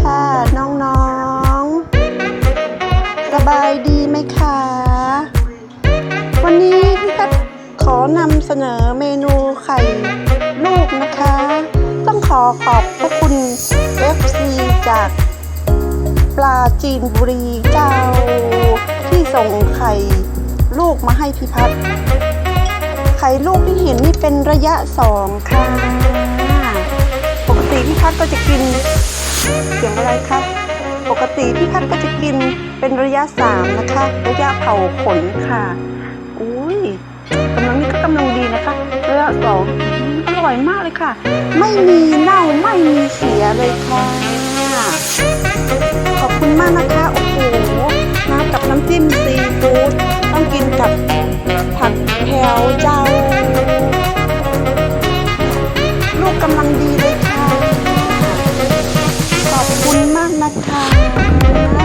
ค่ะน้องๆ สบายดีไหมคะ วันนี้พี่พัดขอนำเสนอเมนูไข่ลูกนะคะ ต้องขอขอบพระคุณ FC จากปลาจีนบุรีเจ้า ที่ส่งไข่ลูกมาให้พี่พัดไข่ลูกที่เห็นนี่เป็นระยะสองค่ะ เสียงอะไรคะปกติพี่พัดก็จะกินเป็นระยะสามนะคะ ระยะเผาขนค่ะ อุ้ยกำลังนี่ก็กำลังดีนะคะระยะสองอร่อยมากเลยค่ะ ไม่มีเน่าไม่มีเสียเลยค่ะ ขอบคุณมากนะคะโอ้โห นะคะ